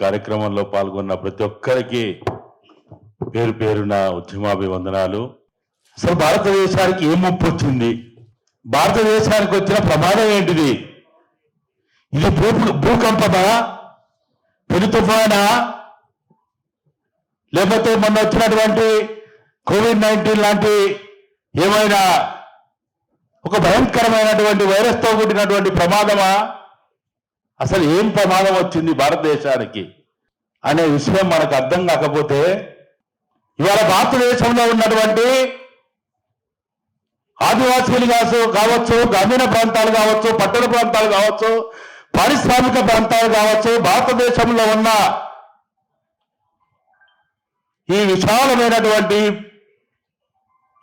కార్యక్రమంలో పాల్గొన్న ప్రతి ఒక్కరికి పేరు పేరున ఉద్యమాభివందనాలు. అసలు భారతదేశానికి ఏం ముప్పు వచ్చింది? భారతదేశానికి వచ్చిన ప్రమాదం ఏంటిది? ఇది భూ భూకంపమా? పెను తుఫానా? లేకపోతే మొన్న వచ్చినటువంటి కోవిడ్ నైన్టీన్ లాంటి ఏమైనా ఒక భయంకరమైనటువంటి వైరస్తో కూడినటువంటి ప్రమాదమా? అసలు ఏం ప్రమాదం వచ్చింది భారతదేశానికి అనే విషయం మనకు అర్థం కాకపోతే ఇవాళ భారతదేశంలో ఉన్నటువంటి ఆదివాసీలు కావచ్చు కావచ్చు గ్రామీణ ప్రాంతాలు కావచ్చు పట్టణ ప్రాంతాలు కావచ్చు పారిశ్రామిక ప్రాంతాలు కావచ్చు భారతదేశంలో ఉన్న ఈ విశాలమైనటువంటి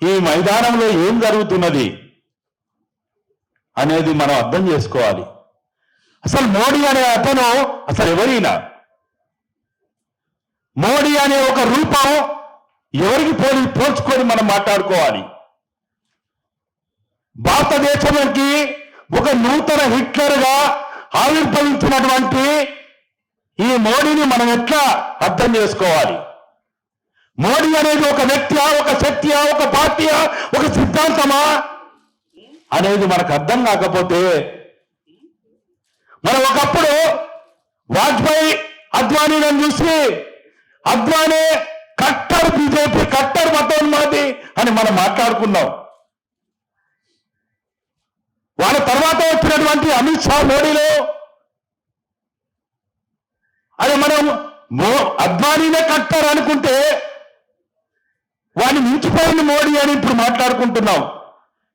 ఈ మైదానంలో ఏం జరుగుతున్నది అనేది మనం అర్థం చేసుకోవాలి. అసలు మోడీ అనే అతను అసలు ఎవరైనా? మోడీ అనే ఒక రూపం ఎవరికి పోలి పోల్చుకొని మనం మాట్లాడుకోవాలి? భారతదేశానికి ఒక నూతన హిట్లర్గా ఆవిర్భవించినటువంటి ఈ మోడీని మనం ఎట్లా అర్థం చేసుకోవాలి? మోడీ అనేది ఒక వ్యక్తియా ఒక శక్తియా ఒక పార్టీయా ఒక సిద్ధాంతమా? అనేది మనకు అర్థం కాకపోతే మనం ఒకప్పుడు వాజ్పేయి అద్వానీలను చూసి అద్వానీ కట్టర్ బీజేపీ కట్టర్ మతోన్మాది అని మనం మాట్లాడుకున్నాం. వాళ్ళ తర్వాత వచ్చినటువంటి అమిత్ షా మోడీలో. అది మనం మో అద్వానీనే కట్టర్ అనుకుంటే వాడిని మించిపోయింది మోడీ అని ఇప్పుడు మాట్లాడుకుంటున్నాం.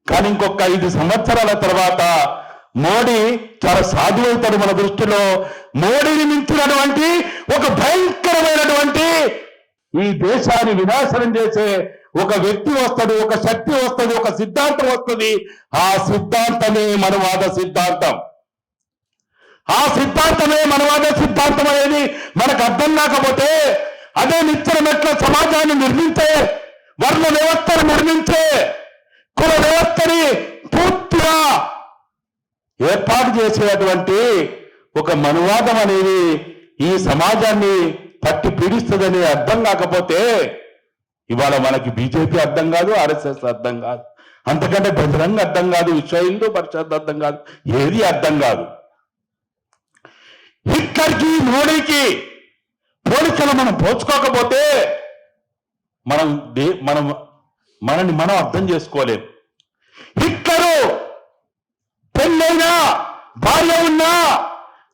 కానీ ఇంకొక ఐదు సంవత్సరాల తర్వాత మోడీ చాలా సాధువవుతాడు మన దృష్టిలో. మోడీని మించినటువంటి ఒక భయంకరమైనటువంటి ఈ దేశాన్ని వినాశనం చేసే ఒక వ్యక్తి వస్తాడు ఒక శక్తి వస్తుంది ఒక సిద్ధాంతం వస్తుంది. ఆ సిద్ధాంతమే మనవాద సిద్ధాంతం. ఆ సిద్ధాంతమే మనవాద సిద్ధాంతం అనేది మనకు అర్థం కాకపోతే అదే నిత్య మెట్ల సమాజాన్ని నిర్మించే వర్ణ వ్యవస్థను నిర్మించే కుల వ్యవస్థని ఏర్పాటు చేసేటువంటి ఒక మనువాదం అనేది ఈ సమాజాన్ని పట్టి పీడిస్తుందని అర్థం కాకపోతే ఇవాళ మనకి బీజేపీ అర్థం కాదు ఆర్ఎస్ఎస్ అర్థం కాదు. అంతకంటే బహిరంగ అర్థం కాదు విశ్వ హిందూ పరిషత్ అర్థం కాదు ఏది అర్థం కాదు. హిట్లర్కి మోడీకి పోలికలు మనం పోల్చుకోకపోతే మనం దే మనం మనని మనం అర్థం చేసుకోలేం. పెళ్ళైనా భార్య ఉన్నా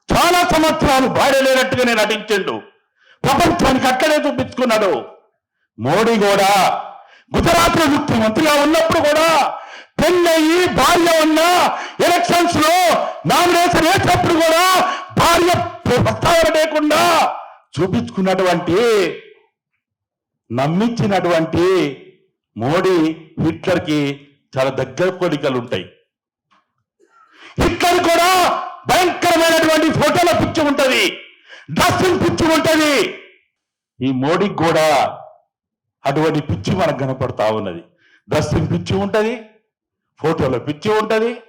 చాలా సంవత్సరాలు భార్య లేనట్టుగానే నటించిండు. ప్రపంచానికి అక్కడే చూపించుకున్నాడు. మోడీ కూడా గుజరాత్లో ముఖ్యమంత్రిగా ఉన్నప్పుడు కూడా పెళ్ళయి భార్య ఉన్న ఎలక్షన్స్లో నామినేషన్ వేసినప్పుడు కూడా భార్య ప్రస్తావన లేకుండా చూపించుకున్నటువంటి నమ్మించినటువంటి మోడీ హిట్లర్కి చాలా దగ్గర పోలికలు ఉంటాయి హిట్లర్ కూడా భయంకరమైనటువంటి ఫోటోల పిచ్చి ఉంటది. డ్రెస్సింగ్ పిచ్చి ఉంటది. ఈ మోడీకి కూడా అటువంటి పిచ్చి మనకు కనపడతా ఉన్నది. డ్రెస్సింగ్ పిచ్చి ఉంటది. ఫోటోల పిచ్చి ఉంటది.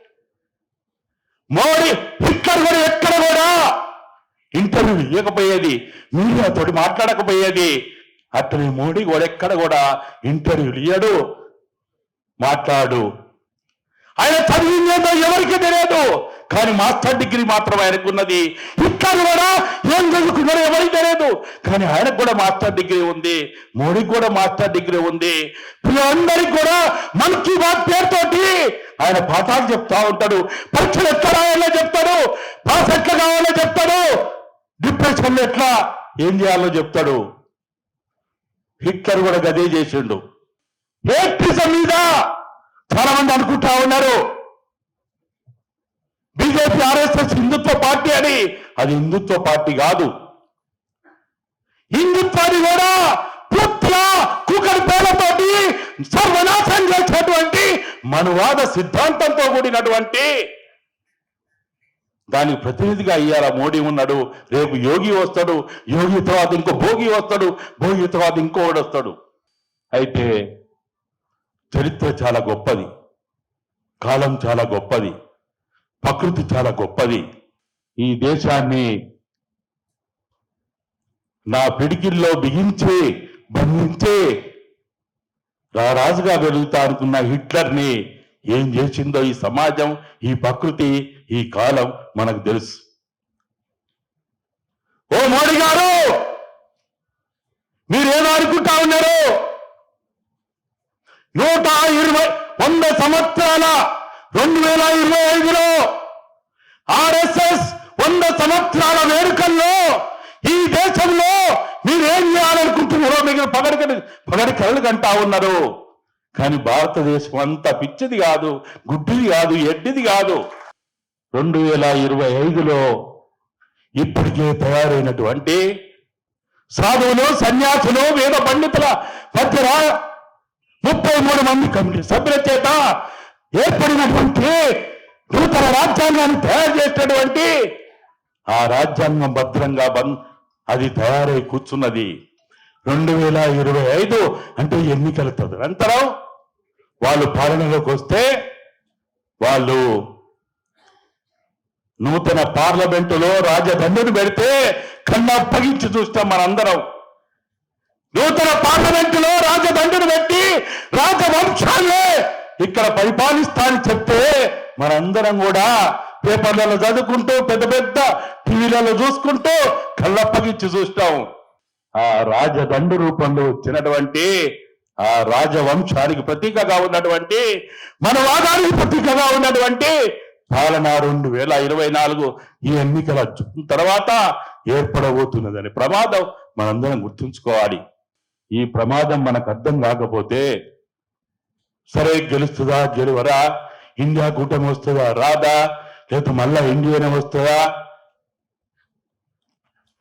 మోడీ హిట్లర్ కూడా ఎక్కడ కూడా ఇంటర్వ్యూ ఇవ్వకపోయేది మీడియాతోటి మాట్లాడకపోయేది. అట్లనే మోడీ కూడా ఎక్కడ కూడా ఇంటర్వ్యూలు ఇయ్యడు. మాట్లాడు. ఆయన చదివిందేదో ఎవరికి తెలియదు. కానీ మాస్టర్ డిగ్రీ మాత్రం ఆయనకున్నది. హిట్లర్ కూడా ఏం చదువుకున్నారో ఎవరికి తెలియదు. కానీ ఆయనకు కూడా మాస్టర్ డిగ్రీ ఉంది. మోడీకి కూడా మాస్టర్ డిగ్రీ ఉంది. అందరికి కూడా మన్ కీ బాత్ పేరుతోటి ఆయన పాఠాలు చెప్తా ఉంటాడు. పరీక్షలు ఎట్లా రాయాలో చెప్తాడు. పాస్ ఎట్లా కావాలో చెప్తాడు. డిప్రెషన్లో ఎట్లా ఏం చేయాలో చెప్తాడు. హిట్లర్ కూడా గదే చేసిండు. హేట్రిజం మీద చాలా మంది అనుకుంటా ఉన్నారు. బీజేపీ ఆర్ఎస్ఎస్ హిందుత్వ పార్టీ అని. అది హిందుత్వ పార్టీ కాదు. హిందుత్వాన్ని కూడా పూర్తిగా కుక్కడి పేర్లతోటి సర్వనాశనం చేసేటువంటి మనువాద సిద్ధాంతంతో కూడినటువంటి దానికి ప్రతినిధిగా ఇయ్యాల మోడీ ఉన్నాడు రేపు యోగి వస్తాడు యోగి తర్వాత ఇంకో భోగి వస్తాడు భోగి తర్వాత ఇంకోడు వస్తాడు. అయితే చరిత్ర చాలా గొప్పది. కాలం చాలా గొప్పది. ప్రకృతి చాలా గొప్పది. ఈ దేశాన్ని నా పిడికిల్లో బిగించే బంధించే రారాజుగా వెలుగుతా అనుకున్న హిట్లర్ని ఏం చేసిందో ఈ సమాజం ఈ ప్రకృతి ఈ కాలం మనకు తెలుసు. ఓ మోడీ గారు! మీరేమో అనుకుంటా ఉన్నారు? నూట ఇరవై వంద సంవత్సరాల రెండు వేల ఇరవై ఐదులో ఆర్ఎస్ఎస్ వంద సంవత్సరాల వేడుకల్లో ఈ దేశంలో మీరు ఏం చేయాలనుకుంటున్నారో మీకు పగడి పగడి కళ్ళు కంటా ఉన్నారు. కానీ భారతదేశం అంత పిచ్చిది కాదు గుడ్డిది కాదు ఎడ్డిది కాదు. రెండు వేల ఇరవై ఐదులో ఇప్పటికే తయారైనటువంటి సాధువులు సన్యాసులు వేద పండితుల మధ్య ముప్పై మూడు మంది కమిటీ సభ్యుల చేత ఏర్పడినటువంటి నూతన రాజ్యాంగాన్ని తయారు చేసినటువంటి ఆ రాజ్యాంగం భద్రంగా బంద్ అది తయారై కూర్చున్నది. రెండు వేల ఇరవై ఐదు అంటే ఎన్నికల తదనంతరం వాళ్ళు పాలనలోకి వస్తే వాళ్ళు నూతన పార్లమెంటులో రాజదండును పెడితే కన్నా పగించి చూస్తాం మనందరం. నూతన పార్లమెంటులో రాజదండను పెట్టి రాజవంశాలే ఇక్కడ పరిపాలిస్తా అని చెప్తే మనందరం కూడా పేపర్లలో చదువుకుంటూ పెద్ద పెద్ద టీవీలలో చూసుకుంటూ కళ్ళప్పగించి చూస్తాం. ఆ రాజదండు రూపంలో వచ్చినటువంటి ఆ రాజవంశానికి ప్రతీకగా ఉన్నటువంటి మన వాదానికి ప్రతీకగా ఉన్నటువంటి పాలన రెండు వేల ఇరవై నాలుగు ఈ ఎన్నికల తర్వాత ఏర్పడబోతున్నదని ప్రమాదం మనందరం గుర్తుంచుకోవాలి. ఈ ప్రమాదం మనకు అర్థం కాకపోతే సరే గెలుస్తుందా గెలువరా? ఇండియా కూటమి వస్తుందా రాదా? లేకపోతే మళ్ళా ఇండియానే వస్తుందా?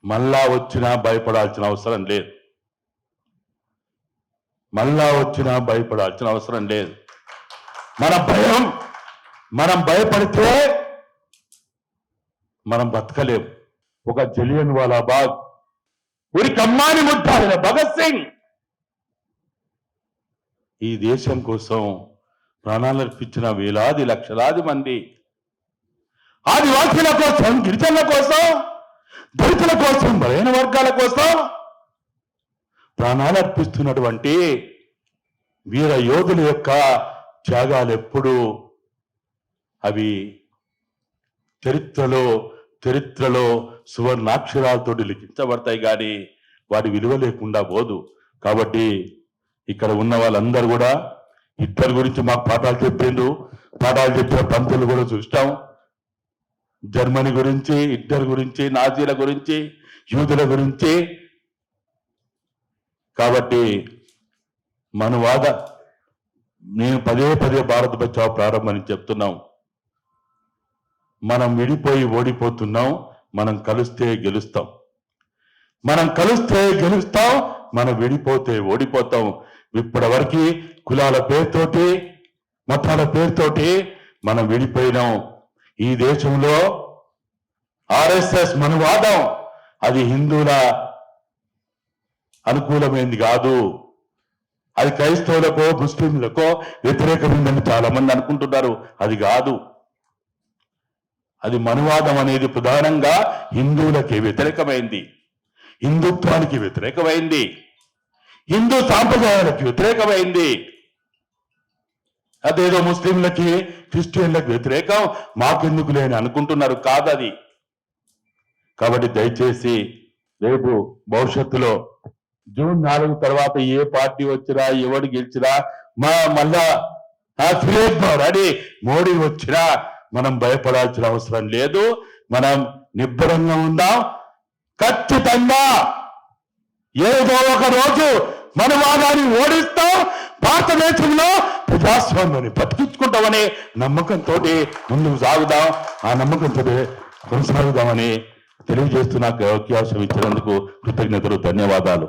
మళ్ళా వచ్చినా భయపడాల్సిన అవసరం లేదు. మళ్ళా వచ్చినా భయపడాల్సిన అవసరం లేదు. మన భయం మనం భయపడితే మనం బతకలేం ఒక జలియన్ వాలా బాగ్ ఉరి కమ్మాని ముట్టాలిన భగత్ సింగ్ ఈ దేశం కోసం ప్రాణాలర్పించిన వేలాది లక్షలాది మంది ఆదివాసీల కోసం గిరిజనుల కోసం దళితుల కోసం బలైన వర్గాల కోసం ప్రాణాలు అర్పిస్తున్నటువంటి వీర యోధుల యొక్క త్యాగాలు ఎప్పుడు? అవి చరిత్రలో చరిత్రలో సువర్ణాక్షరాలతో లిఖించబడతాయి కానీ వాటి విలువ లేకుండా పోదు. కాబట్టి ఇక్కడ ఉన్న వాళ్ళందరూ కూడా హిట్లర్ గురించి మాకు పాఠాలు చెప్పిండు పాఠాలు చెప్పిన పంతులు కూడా చూస్తాం. జర్మనీ గురించి హిట్లర్ గురించి నాజీల గురించి యూదుల గురించి. కాబట్టి మన వాద నేను పదే పదే భారత బచావ్ ప్రారంభం అని చెప్తున్నాం. మనం విడిపోయి ఓడిపోతున్నాం. మనం కలిస్తే గెలుస్తాం. మనం కలిస్తే గెలుస్తాం. మనం విడిపోతే ఓడిపోతాం. ఇప్పటి వరకు కులాల పేరుతోటి మతాల పేరుతోటి మనం విడిపోయినాం. ఈ దేశంలో ఆర్ఎస్ఎస్ మనువాదం అది హిందువుల అనుకూలమైంది కాదు. అది క్రైస్తవులకో ముస్లింలకో వ్యతిరేకమైందని చాలా మంది అనుకుంటున్నారు. అది కాదు. అది మనువాదం అనేది ప్రధానంగా హిందువులకి వ్యతిరేకమైంది. హిందుత్వానికి వ్యతిరేకమైంది. హిందూ సాంప్రదాయాలకు వ్యతిరేకమైంది. అదేదో ముస్లింలకి క్రిస్టియన్లకు వ్యతిరేకం మాకెందుకు లేని అనుకుంటున్నారు. కాదది. కాబట్టి దయచేసి రేపు భవిష్యత్తులో జూన్ నాలుగు తర్వాత ఏ పార్టీ వచ్చినా ఎవడు గెలిచినా మా మళ్ళా సురేష్ బాబు రెడీ మోడీ వచ్చినా మనం భయపడాల్సిన అవసరం లేదు. మనం నిబ్బరంగా ఉందాం. ఖచ్చితంగా ఏదో ఒక రోజు మనవాదాన్ని ఓడిస్తాం భారతదేశంలో ప్రజాస్వామ్యాన్ని బతికించుకుంటామనే నమ్మకంతో ముందుకు సాగుదాం. ఆ నమ్మకంతో కొనసాగుదామని తెలియజేస్తూ నాకు అవకాశం ఇచ్చినందుకు కృతజ్ఞతలు ధన్యవాదాలు.